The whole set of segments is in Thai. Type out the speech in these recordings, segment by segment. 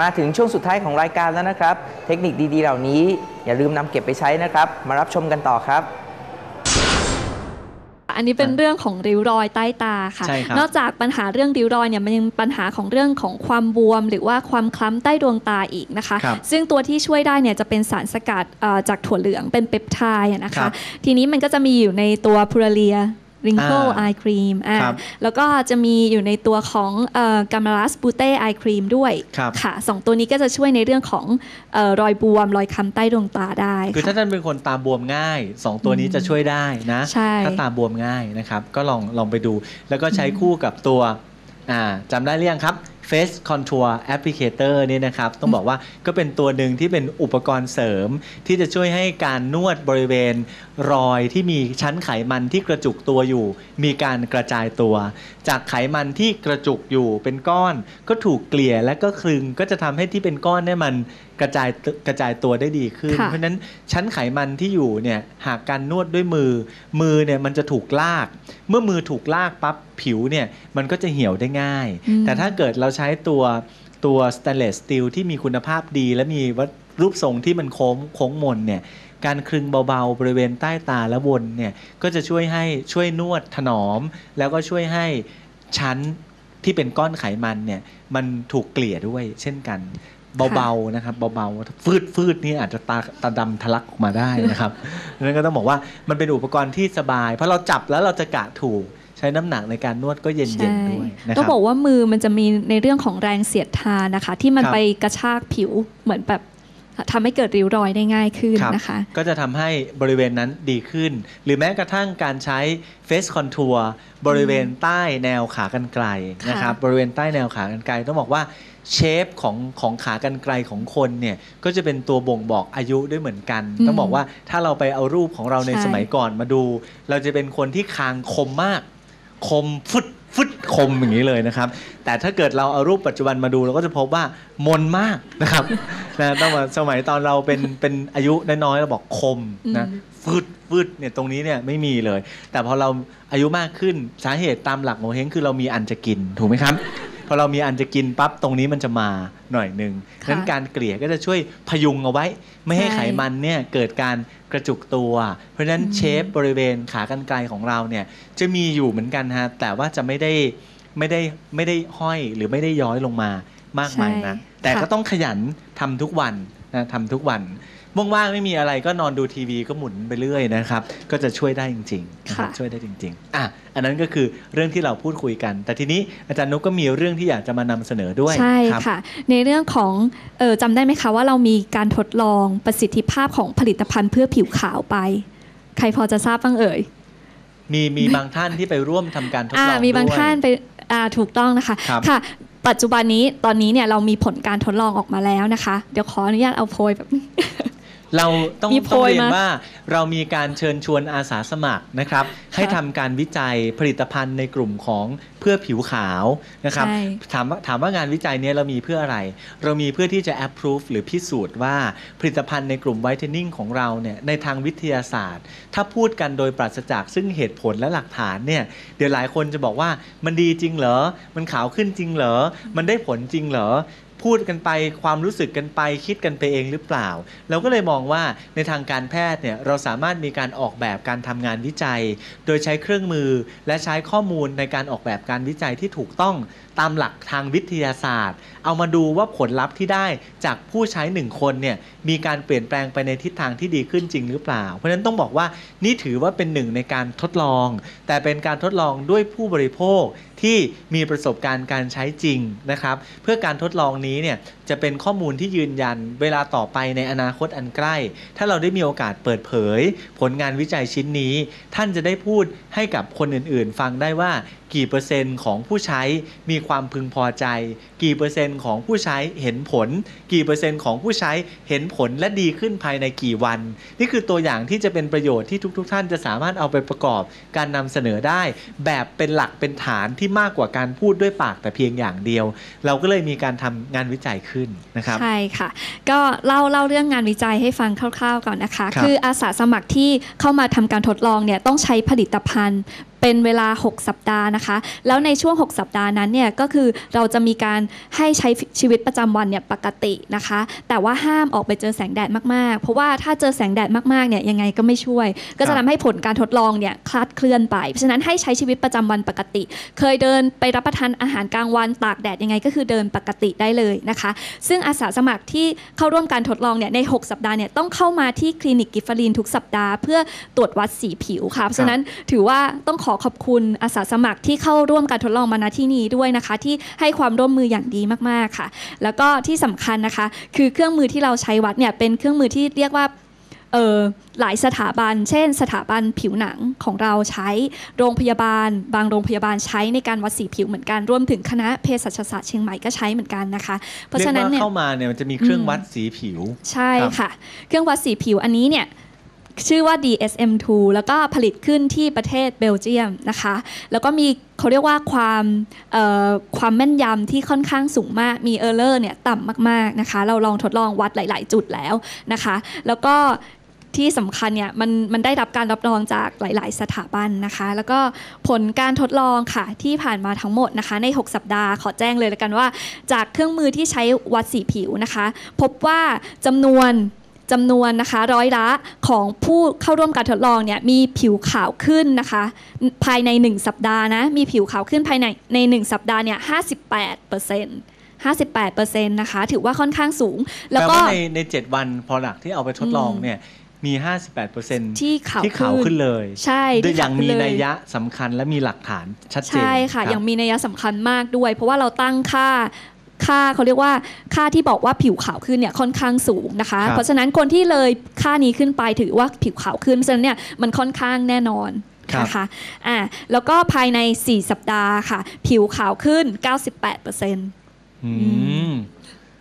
มาถึงช่วงสุดท้ายของรายการแล้วนะครับ เทคนิคดีๆ เหล่านี้ อย่าลืมนำเก็บไปใช้นะครับ มารับชมกันต่อครับอันนี้เป็นเรื่องของริ้วรอยใต้ตาค่ะใช่ครับนอกจากปัญหาเรื่องริ้วรอยเนี่ยมันยังปัญหาของเรื่องของความบวม หรือว่าความคล้ำใต้ดวงตาอีกนะคะครับซึ่งตัวที่ช่วยได้เนี่ยจะเป็นสารสกัดเอ่อจากถั่วเหลืองเป็นเปปไทด์อะนะครัคะบทีนี้มันก็จะมีอยู่ในตัวพูรเลีย ริงเกิลอ่าไอครีมครับแล้วก็จะมีอยู่ในตัวของกามาลัสบูเต้ไอครีมด้วยครับค่ะสองตัวนี้ก็จะช่วยในเรื่องของเอ่อรอยบวม รอยค้ำใต้ดวงตาได้ คือถ้าค่ะท่านเป็นคนตาบวมง่าย 2 ตัวนี้จะช่วยได้นะใช่ถ้าตาบวมง่ายนะครับ ก็ลองลองไปดู แล้วก็ใช้คู่กับตัวอ่าจำได้หรือยังครับ Face Contour Applicator นี่นะครับ ต้องบอกว่าก็เป็นตัวหนึ่งที่เป็นอุปกรณ์เสริม ที่จะช่วยให้การนวดบริเวณ รอยที่มีชั้นไขมันที่กระจุกตัวอยู่ มีการกระจายตัว จากไขมันที่กระจุกอยู่เป็นก้อน ก็ถูกเกลี่ยและก็คลึงก็จะทำให้ที่เป็นก้อนเนี่ยมันกระจายกระจายตัวได้ดีขึ้นค่ะเพราะฉะนั้นชั้นไขมันที่อยู่เนี่ยหากการนวดด้วยมือ มือเนี่ยมันจะถูกลาก เมื่อมือถูกลากปั๊บผิวเนี่ยมันก็จะเหี่ยวได้ง่ายอืมแต่ถ้าเกิดเราใช้ช้ตัวตัวสแตนเลสสตีลที่มีคุณภาพดี และมีวัรูปทรงที่มันโค้งโค้งมนเนี่ยการคลึงเบาๆ บริเวณใต้ตาและบนเนี่ยก็จะช่วยให้ช่วยนวดถนอม แล้วก็ช่วยให้ชั้นที่เป็นก้อนไขมันเนี่ยมันถูกเกลี่ยด้วยเช่นกันเบาๆนะครับเบาๆฟืดฟืดนี่อาจจะตาตาดำทะลักออกมาได้นะครับดังนั้นก็ต้องบอกว่ามันเป็นอุปกรณ์ที่สบาย เพราะเราจับแล้วเราจะกะถูก ใช้น้ำหนักในการนวดก็เย็นๆด้วยนะคต้อรังบอกว่ามือมันจะมีในเรื่องของแรงเสียดทานนะคะ ที่มันครับไปกระชากผิวเหมือนแบบทำให้เกิดริ้วรอยได้ง่ายขึ้นครับนะคะ ก็จะทำให้บริเวณนั้นดีขึ้น หรือแม้กระทั่งการใช้ Face Contour บริเวณใต้แนวขากรรไกรค่ะนะครับบริเวณใต้แนวขากรรไกรต้องบอกว่าเชฟของของขากรรไกรของคนเนี่ยก็จะเป็นตัวบ่งบอกอายุด้วยเหมือนกัน ต้องบอกว่าถ้าเราไปเอารูปของเราในใช่สมัยก่อนมาดู เราจะเป็นคนที่คางคมมาก คมฟึดฟึดคมอย่างนี้เลยนะครับ แต่ถ้าเกิดเราเอารูปปัจจุบันมาดูเราก็จะพบว่ามนมากนะครับนะต้องมาสมัยตอนเราเป็นเป็นอายุน้อยๆเราบอกคมนะอืมฟืดฟืดเนี่ยตรงนี้เนี่ยไม่มีเลย แต่พอเราอายุมากขึ้นสาเหตุตามหลักโงเฮงคือเรามีอันจะกินถูกไหมครับ พอเรามีอันจะกินปั๊บตรงนี้มันจะมาหน่อยหนึ่งค่ะนั้นการเกลี่ยก็จะช่วยพยุงเอาไว้ ไม่ให้ใช่ไขมันเนี่ยเกิดการกระจุกตัว เพราะฉะนั้นอืมเชฟบริเวณขากรรไกรของเราเนี่ยจะมีอยู่เหมือนกันฮะแต่ว่าจะไม่ได้ไม่ได้ไม่ได้ห้อยหรือไม่ได้ย้อยลงมามากมายนะใช่แต่ค่ะก็ต้องขยันทำทุกวันนะทำทุกวัน ว่างๆไม่มีอะไรก็นอนดูทีวีก็หมุนไปเรื่อยนะครับ ก็จะช่วยได้จริงๆนะครับค่ะ ช่วยได้จริงๆอะอันนั้นก็คือเรื่องที่เราพูดคุยกัน แต่ทีนี้อาจารย์นุกก็มีเรื่องที่อยากจะมานำเสนอด้วยใช่ครับ ค่ะ ในเรื่องของเออจำได้ไหมคะว่าเรามีการทดลองประสิทธิภาพของผลิตภัณฑ์เพื่อผิวขาวไป ใครพอจะทราบบ้างเอ่ย มีมีบางท่านที่ไปร่วมทำการทดลอ่าองมีบางด้วยท่านไปอ่าถูกต้องนะคะครับค่ะ ปัจจุบันนี้ตอนนี้เนี่ยเรามีผลการทดลองออกมาแล้วนะคะ เดี๋ยวขออนุญาตเอาโพยแบบ เราต้องมีโพต้องยเรียนมา ว่าเรามีการเชิญชวนอาสาสมัครนะครับ ให้ทำการวิจัยผลิตภัณฑ์ในกลุ่มของเพื่อผิวขาวนะครับ ใช่ ถามว่าถามว่างานวิจัยเนี้เรามีเพื่ออะไร เรามีเพื่อที่จะ approve หรือพิสูจน์ว่าผลิตภัณฑ์ในกลุ่ม whitening ของเราเนี่ยในทางวิทยาศาสตร์ ถ้าพูดกันโดยปราศจากซึ่งเหตุผลและหลักฐานเนี่ยเดี๋ยวหลายคนจะบอกว่ามันดีจริงเหรอ มันขาวขึ้นจริงเหรอ มันได้ผลจริงเหรอ พูดกันไปความรู้สึกกันไปคิดกันไปเองหรือเปล่า เราก็เลยมองว่าในทางการแพทย์เนี่ยเราสามารถมีการออกแบบการทำงานวิจัย โดยใช้เครื่องมือและใช้ข้อมูลในการออกแบบการวิจัยที่ถูกต้องตามหลักทางวิทยาศาสตร์ เอามาดูว่าผลลัพธ์ที่ได้จากผู้ใช้หนึ่งคนเนี่ยมีการเปลี่ยนแปลงไปในทิศทางที่ดีขึ้นจริงหรือเปล่า เพราะฉะนั้นต้องบอกว่านี่ถือว่าเป็นหนึ่งในการทดลอง แต่เป็นการทดลองด้วยผู้บริโภค ที่มีประสบการณ์การใช้จริงนะครับ เพื่อการทดลองนี้เนี่ยจะเป็นข้อมูลที่ยืนยันเวลาต่อไปในอนาคตอันใกล้ ถ้าเราได้มีโอกาสเปิดเผย ผลงานวิจัยชิ้นนี้ ท่านจะได้พูดให้กับคนอื่นๆ ฟังได้ว่า กี่เปอร์เซ็นต์ของผู้ใช้มีความพึงพอใจ กี่เปอร์เซ็นต์ของผู้ใช้เห็นผล กี่เปอร์เซ็นต์ของผู้ใช้เห็นผลและดีขึ้นภายในกี่วัน นี่คือตัวอย่างที่จะเป็นประโยชน์ที่ทุกๆท่านจะสามารถเอาไปประกอบการนำเสนอได้ แบบเป็นหลักเป็นฐานที่มากกว่าการพูดด้วยปากแต่เพียงอย่างเดียว เราก็เลยมีการทำงานวิจัยขึ้นนะครับใช่ค่ะ ก็เล่าเล่าเรื่องงานวิจัยให้ฟังคร่าว ๆก่อนนะคะครับคืออาสาสมัครที่เข้ามาทำการทดลองเนี่ยต้องใช้ผลิตภัณฑ์ เป็นเวลา 6 สัปดาห์นะคะ แล้วในช่วง 6 สัปดาห์นั้นเนี่ยก็คือเราจะมีการให้ใช้ชีวิตประจำวันเนี่ยปกตินะคะ แต่ว่าห้ามออกไปเจอแสงแดดมากๆ เพราะว่าถ้าเจอแสงแดดมากๆเนี่ยยังไงก็ไม่ช่วย ก็จะบทำให้ผลการทดลองเนี่ยคลาดเคลื่อนไป เพราะฉะนั้นให้ใช้ชีวิตประจำวันปกติ เคยเดินไปรับประทานอาหารกลางวันตากแดดยังไงก็คือเดินปกติได้เลยนะคะ ซึ่งอาสาสมัครที่เข้าร่วมการทดลองเนี่ยใน 6 สัปดาห์เนี่ยต้องเข้ามาที่คลินิกกิฟฟารีนทุกสัปดาห์เพื่อตรวจวัดสีผิวค่ะ เพราะฉะนั้นถือว่าต้องขอขอบคุณอาสาสมัครที่เข้าร่วมการทดลองมาณที่นี้ด้วยนะคะ ที่ให้ความร่วมมืออย่างดีมากๆค่ะ แล้วก็ที่สำคัญนะคะ คือเครื่องมือที่เราใช้วัดเนี่ยเป็นเครื่องมือที่เรียกว่าเออหลายสถาบัน เช่น สถาบันผิวหนังของเราใช้โรงพยาบาล บางโรงพยาบาลใช้ในการวัดสีผิวเหมือนกันรวมถึงคณะเภสัชศาสตร์เชียงใหม่ก็ใช้เหมือนกันนะคะ เพราะฉะนั้นเรียกเนี่ยว่าเข้ามาเนี่ยมันจะมีเครื่องอืมวัดสีผิว ใช่ครับค่ะ เครื่องวัดสีผิวอันนี้เนี่ย ชื่อว่า DSM2 แล้วก็ผลิตขึ้นที่ประเทศเบลเยียมนะคะ แล้วก็มีเขาเรียกว่าความความแม่นยำที่ค่อนข้างสูงมาก มีเออร์เลอร์เนี่ยต่ำมากๆนะคะ เราลองทดลองวัดหลาย ๆ จุดแล้วนะคะ แล้วก็ที่สำคัญเนี่ยมันมันได้รับการรับรองจากหลาย ๆ สถาบันนะคะ แล้วก็ผลการทดลองค่ะที่ผ่านมาทั้งหมดนะคะ ใน 6 สัปดาห์ขอแจ้งเลยแล้วกันว่า จากเครื่องมือที่ใช้วัดสีผิวนะคะ พบว่าจำนวน จำนวนนะคะร้อยละของผู้เข้าร่วมการทดลองเนี่ยมีผิวขาวขึ้นนะคะภายใน 1 สัปดาห์นะมีผิวขาวขึ้นภายในใน 1 สัปดาห์เนี่ย58เปอร์เซ็นต์58เปอร์เซ็นต์นะคะถือว่าค่อนข้างสูง แล้วแปลก็ว่าในใน 7 วันพอหลักที่เอาไปทดลองอืมเนี่ยมี 58%ที่ขาวที่ขาวขึ้นเลย ใช่โดยที่อย่างขาวขึ้มีนเลนัยยะสำคัญและมีหลักฐานชัดเจน ใช่ค่ะรับอย่างมีนัยสำคัญมากด้วย เพราะว่าเราตั้งค่า ค่าเขาเรียกว่าค่าที่บอกว่าผิวขาวขึ้นเนี่ยค่อนข้างสูงนะคะ ครับ เพราะฉะนั้นคนที่เลยค่านี้ขึ้นไปถือว่าผิวขาวขึ้นเพราะฉะนั้นเนี่ยมันค่อนข้างแน่นอนครับ นะคะอ่าแล้วก็ภายใน 4 สัปดาห์ค่ะ ผิวขาวขึ้น 98%อืม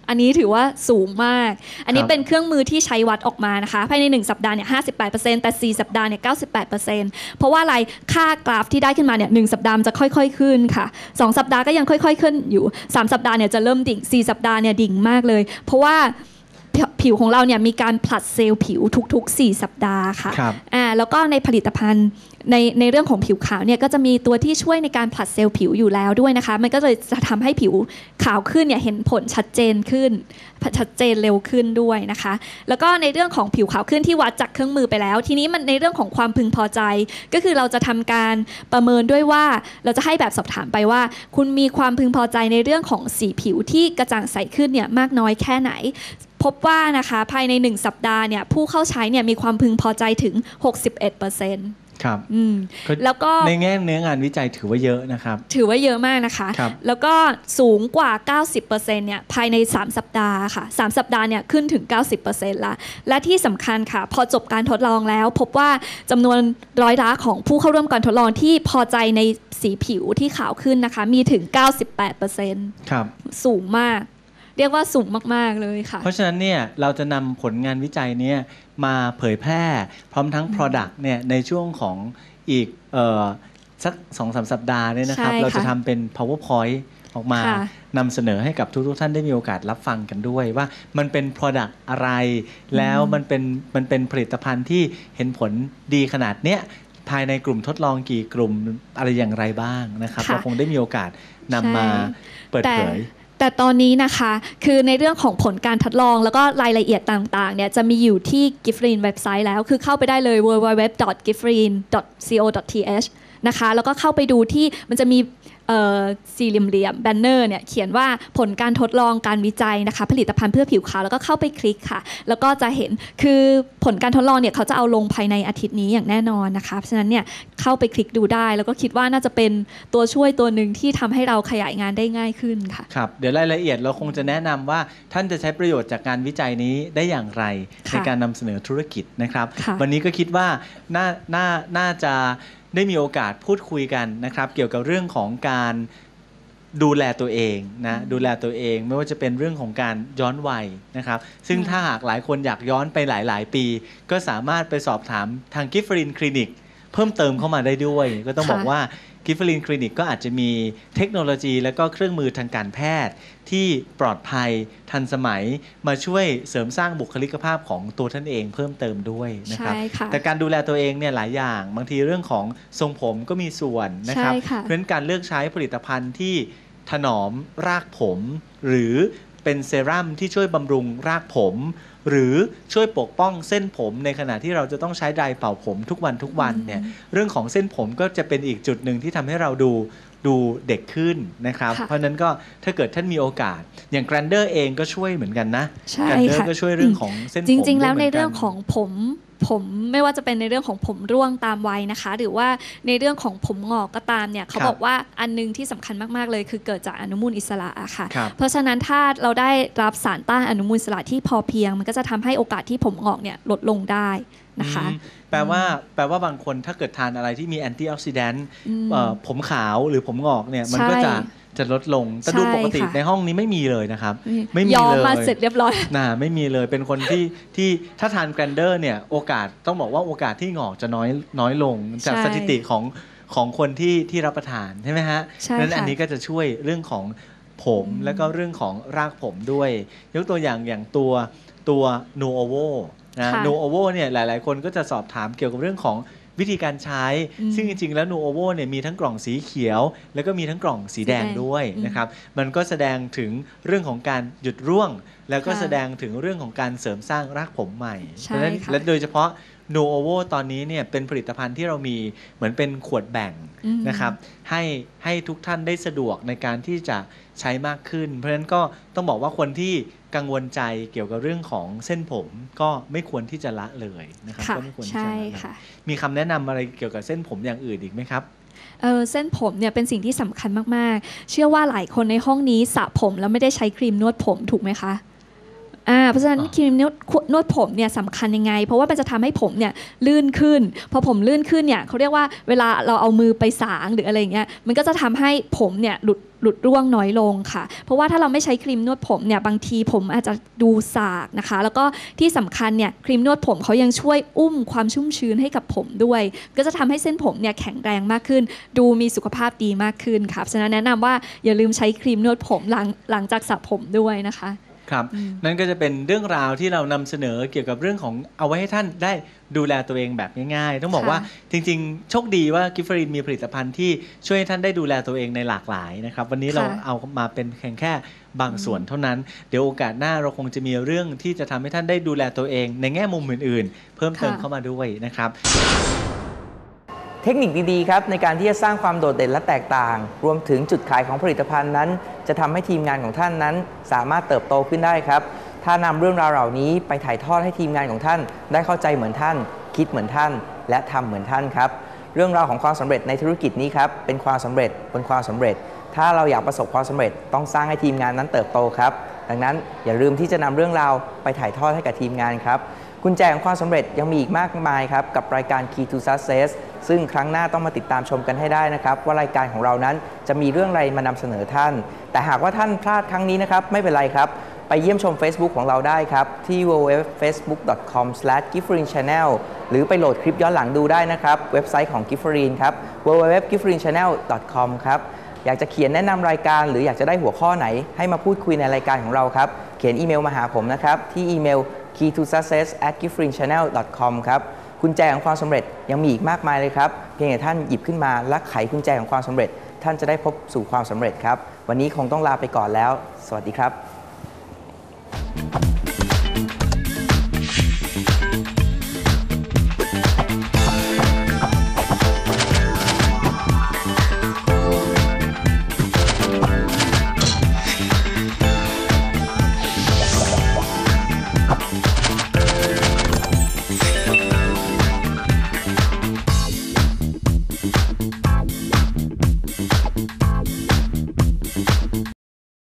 อันนี้ถือว่าสูงมาก อันนี้ครับเป็นเครื่องมือที่ใช้วัดออกมานะคะ ภายใน 1 สัปดาห์เนี่ย58%แต่ 4 สัปดาห์เนี่ย98%เพราะว่าอะไรค่ากราฟที่ได้ขึ้นมาเนี่ยหสัปดาห์มันจะค่อย ๆ ขึ้นค่ะ 2 สัปดาห์ก็ยังค่อย ๆ ขึ้นอยู่ 3 สัปดาห์เนี่ยจะเริ่มดิ่ง 4 สัปดาห์เนี่ยดิ่งมากเลย เพราะว่า ผิวผิวของเราเนี่ยมีการผลัดเซลล์ผิวทุกๆ 4 สัปดาห์ค่ะครับ อ่าแล้วก็ในผลิตภัณฑ์ในในเรื่องของผิวขาวเนี่ยก็จะมีตัวที่ช่วยในการผลัดเซลล์ผิวอยู่แล้วด้วยนะคะ มันก็เลยจะทำให้ผิวขาวขึ้นเนี่ยเห็นผลชัดเจนขึ้น ชัดเจนเร็วขึ้นด้วยนะคะ แล้วก็ในเรื่องของผิวขาวขึ้นที่วัดจากเครื่องมือไปแล้ว ทีนี้มันในเรื่องของความพึงพอใจ ก็คือเราจะทำการประเมินด้วยว่าเราจะให้แบบสอบถามไปว่า คุณมีความพึงพอใจในเรื่องของสีผิวที่กระจ่างใสขึ้นเนี่ยมากน้อยแค่ไหน พบว่านะคะภายใน 1 สัปดาห์เนี่ยผู้เข้าใช้เนี่ยมีความพึงพอใจถึง 61%ครับอืมก็แล้วก็ในแง่เนื้องานวิจัยถือว่าเยอะนะครับ ถือว่าเยอะมากนะคะครับแล้วก็สูงกว่า 90%เนี่ยภายใน 3 สัปดาห์ค่ะ 3 สัปดาห์เนี่ยขึ้นถึง 90%ละและที่สำคัญค่ะ พอจบการทดลองแล้ว พบว่าจำนวนร้อยละของผู้เข้าร่วมการทดลองที่พอใจในสีผิวที่ขาวขึ้นนะคะ มีถึง 98%ครับสูงมาก เรียกว่าสูงมาก ๆ เลยค่ะ เพราะฉะนั้นเนี่ยเราจะนำผลงานวิจัยเนี่ยมาเผยแพร่พร้อมทั้ง Product เนี่ยในช่วงของอีกเอ่อสักสองสามสัปดาห์เนี่ยนะครับใช่ค่ะเราจะทำเป็น powerpoint ออกมาค่ะนำเสนอให้กับทุกๆท่านได้มีโอกาสรับฟังกันด้วยว่ามันเป็น Product อะไร แล้วมันเป็นมันเป็นผลิตภัณฑ์ที่เห็นผลดีขนาดเนี้ยภายในกลุ่มทดลองกี่กลุ่มอะไรอย่างไรบ้างนะครับค่ะเราคงได้มีโอกาสนำมาใช่เปิดแต่เผย แต่ตอนนี้นะคะคือในเรื่องของผลการทดลอง แล้วก็รายละเอียดต่างๆเนี่ยจะมีอยู่ที่ g i f f r i n เว็บไซต์แล้ว คือเข้าไปได้เลย www.gifrin.co.th นะคะแล้วก็เข้าไปดูที่มันจะมี สี่เหลี่ยมๆแบนเนอร์เนี่ยเขียนว่าผลการทดลองการวิจัยนะคะ ผลิตภัณฑ์เพื่อผิวขาวแล้วก็เข้าไปคลิกค่ะ แล้วก็จะเห็นคือผลการทดลองเนี่ยเขาจะเอาลงภายในอาทิตย์นี้อย่างแน่นอนนะคะเพราะฉะนั้นเนี่ยเข้าไปคลิกดูได้ แล้วก็คิดว่าน่าจะเป็นตัวช่วยตัวหนึ่งที่ทำให้เราขยายงานได้ง่ายขึ้นค่ะครับเดี๋ยวรายละเอียดเราคงจะแนะนำว่าท่านจะใช้ประโยชน์จากการวิจัยนี้ได้อย่างไรค่ะในการนำเสนอธุรกิจนะครับค่ะวันนี้ก็คิดว่าน่าน่าน่าจะ ได้มีโอกาสพูดคุยกันนะครับ เกี่ยวกับเรื่องของการดูแลตัวเองนะดูแลตัวเองไม่ว่าจะเป็นเรื่องของการย้อนวัยนะครับ ซึ่งอืมถ้าหากหลายคนอยากย้อนไปหลาย ๆ ปี ก็สามารถไปสอบถามทางกิฟฟรินคลินิก เพิ่มเติมเข้ามาได้ด้วย ก็ต้องค่ะบอกว่า กิฟเฟอรินคลินิกก็อาจจะมีเทคโนโลยี และก็เครื่องมือทางการแพทย์ ที่ปลอดภัยทันสมัย มาช่วยเสริมสร้างบุคลิกภาพของตัวท่านเองเพิ่มเติมด้วยนะครับใช่ค่ะแต่การดูแลตัวเองเนี่ยหลายอย่าง บางทีเรื่องของทรงผมก็มีส่วนนะครับใช่ค่ะเพราะฉะนั้นการเลือกใช้ผลิตภัณฑ์ที่ถนอมรากผม หรือเป็นเซรั่มที่ช่วยบำรุงรากผม หรือช่วยปกป้องเส้นผมในขณะที่เราจะต้องใช้ไดร์เป่าผมทุกวันทุกวันเนี่ยเรื่องของเส้นผมก็จะเป็นอีกจุดหนึ่งที่ทำให้เราดูดูเด็กขึ้นนะครับค่ะเพราะฉะนั้นก็ถ้าเกิดท่านมีโอกาส อย่างแกรนเดอร์เองก็ช่วยเหมือนกันนะใช่แกรนเดอร์ค่ะก็ช่วยเรื่องของเส้นผมจริง ๆ แล้วด้วยในหมืกัเรื่องของผม ผมไม่ว่าจะเป็นในเรื่องของผมร่วงตามวัยนะคะ หรือว่าในเรื่องของผมงอกก็ตามเนี่ยเขาครับบอกว่าอันหนึงที่สำคัญมากๆเลย คือเกิดจากอนุมูลอิสระอะค่ะครับเพราะฉะนั้นถ้าเราได้รับสารต้านอนุมูลอิสระที่พอเพียง มันก็จะทำให้โอกาสที่ผมงอกเนี่ยลดลงได้นะคะอืมแปลว่าแปลว่าบางคนถ้าเกิดทานอะไรที่มีแอนตี้ออกซิแดนต์อืมผมขาวหรือผมงอกเนี่ยมันก็ใช่จะ จะลดลง แต่ดูใช่ปกติค่ะในห้องนี้ไม่มีเลยนะครับ ไม่มียอมเลยมาเสร็จเรียบร้อยน่าไม่มีเลยเป็นคนที่ที่ถ้าทานแกรนเดอร์เนี่ยโอกาสต้องบอกว่าโอกาสที่งอกจะน้อยน้อยลงจากใช่สถิติของของคนที่ที่รับประทานใช่ไหมฮะใช่นั้นค่ะอันนี้ก็จะช่วยเรื่องของผมแล้วก็เรื่องของรากผมด้วย ยกตัวอย่างอย่างตัวตัวนูโอโวนะค่ะนูโอโวเนี่ยหลาย ๆ คนก็จะสอบถามเกี่ยวกับเรื่องของ วิธีการใช้อืมซึ่งจริง ๆ แล้วนูโอโวเนี่ยมีทั้งกล่องสีเขียว แล้วก็มีทั้งกล่องสีแดงสีแดงด้วยอืมนะครับ มันก็แสดงถึงเรื่องของการหยุดร่วง แล้วก็ค่ะแสดงถึงเรื่องของการเสริมสร้างรากผมใหม่ใช่เพราะฉะนั้นค่ะและโดยเฉพาะ n o o v o ตอนนี้เนี่ยเป็นผลิตภัณฑ์ที่เรามีเหมือนเป็นขวดแบ่งอืมนะครับให้ให้ทุกท่านได้สะดวกในการที่จะใช้มากขึ้น เพราะฉะนั้นก็ต้องบอกว่าคนที่กังวลใจเกี่ยวกับเรื่องของเส้นผมก็ไม่ควรที่จะละเลยนะครับค่ะก็ไม่ควรที่จะใช่ละเลยค่ะมีคำแนะนำอะไรเกี่ยวกับเส้นผมอย่างอื่นอีกไหมครับเออเส้นผมเนี่ยเป็นสิ่งที่สำคัญมากๆ เชื่อว่าหลายคนในห้องนี้สระผมแล้วไม่ได้ใช้ครีมนวดผมถูกไหมคะ อ่าเพราะฉะนั้นอ๋อครีมนวดนวดผมเนี่ยสำคัญยังไง เพราะว่ามันจะทำให้ผมเนี่ยลื่นขึ้น พอผมลื่นขึ้นเนี่ยเขาเรียกว่าเวลาเราเอามือไปสางหรืออะไรอย่างเงี้ยมันก็จะทำให้ผมเนี่ยหลุดหลุดร่วงน้อยลงค่ะ เพราะว่าถ้าเราไม่ใช้ครีมนวดผมเนี่ยบางทีผมอาจจะดูสากนะคะ แล้วก็ที่สำคัญเนี่ยครีมนวดผมเขายังช่วยอุ้มความชุ่มชื้นให้กับผมด้วย ก็จะทำให้เส้นผมเนี่ยแข็งแรงมากขึ้น ดูมีสุขภาพดีมากขึ้นครับฉะนั้นแนะนำว่าอย่าลืมใช้ครีมนวดผมหลังหลังจากสระผมด้วยนะคะ ครับอืมนั่นก็จะเป็นเรื่องราวที่เรานำเสนอเกี่ยวกับเรื่องของเอาไว้ให้ท่านได้ดูแลตัวเองแบบง่ายๆ ต้องบอกค่ะว่าจริงๆ โชคดีว่ากิฟฟรินมีผลิตภัณฑ์ที่ช่วยให้ท่านได้ดูแลตัวเองในหลากหลายนะครับ วันนี้เราค่ะเอามาเป็นแค่แค่บางส่วนเท่านั้น เดี๋ยวโอกาสหน้าเราคงจะมีเรื่องที่จะทำให้ท่านได้ดูแลตัวเอง ในแง่มุมอื่นๆ เพิ่มเติมค่ะเข้ามาด้วยนะครับ เทคนิคดีๆครับในการที่จะสร้างความโดดเด่นและแตกต่าง รวมถึงจุดขายของผลิตภัณฑ์นั้น จะทำให้ทีมงานของท่านนั้น สามารถเติบโตขึ้นได้ครับ ถ้านำเรื่องราวเหล่านี้ไปถ่ายทอดให้ทีมงานของท่าน ได้เข้าใจเหมือนท่าน คิดเหมือนท่าน และทำเหมือนท่านครับเรื่องราวของความสำเร็จในธุรกิจนี้ครับเป็นความสำเร็จบนความสำเร็จ ถ้าเราอยากประสบความสำเร็จต้องสร้างให้ทีมงานนั้นเติบโตครับ ดังนั้นอย่าลืมที่จะนำเรื่องราวไปถ่ายทอดให้กับทีมงานครับ กุญแจของความสำเร็จยังมีอีกมากมายครับ กับรายการ Key to Success ซึ่งครั้งหน้าต้องมาติดตามชมกันให้ได้นะครับ ว่ารายการของเรานั้นจะมีเรื่องอะไรมานำเสนอท่าน แต่หากว่าท่านพลาดครั้งนี้นะครับ ไม่เป็นไรครับ ไปเยี่ยมชม Facebook ของเราได้ครับ ที่ www.facebook.com/giferinchannel หรือไปโหลดคลิปย้อนหลังดูได้นะครับ เว็บไซต์ของ Giferin ครับ www.giferinchannel.com ครับอยากจะเขียนแนะนำรายการหรืออยากจะได้หัวข้อไหน ให้มาพูดคุยในรายการของเราครับเขียนอีเมลมาหาผมนะครับที่อีเมล key to success at giftringchannel.com ครับกุญแจของความสำเร็จยังมีอีกมากมายเลยครับเพียงแต่ท่านหยิบขึ้นมาและไขกุญแจของความสำเร็จ ท่านจะได้พบสู่ความสำเร็จครับ วันนี้คงต้องลาไปก่อนแล้ว สวัสดีครับ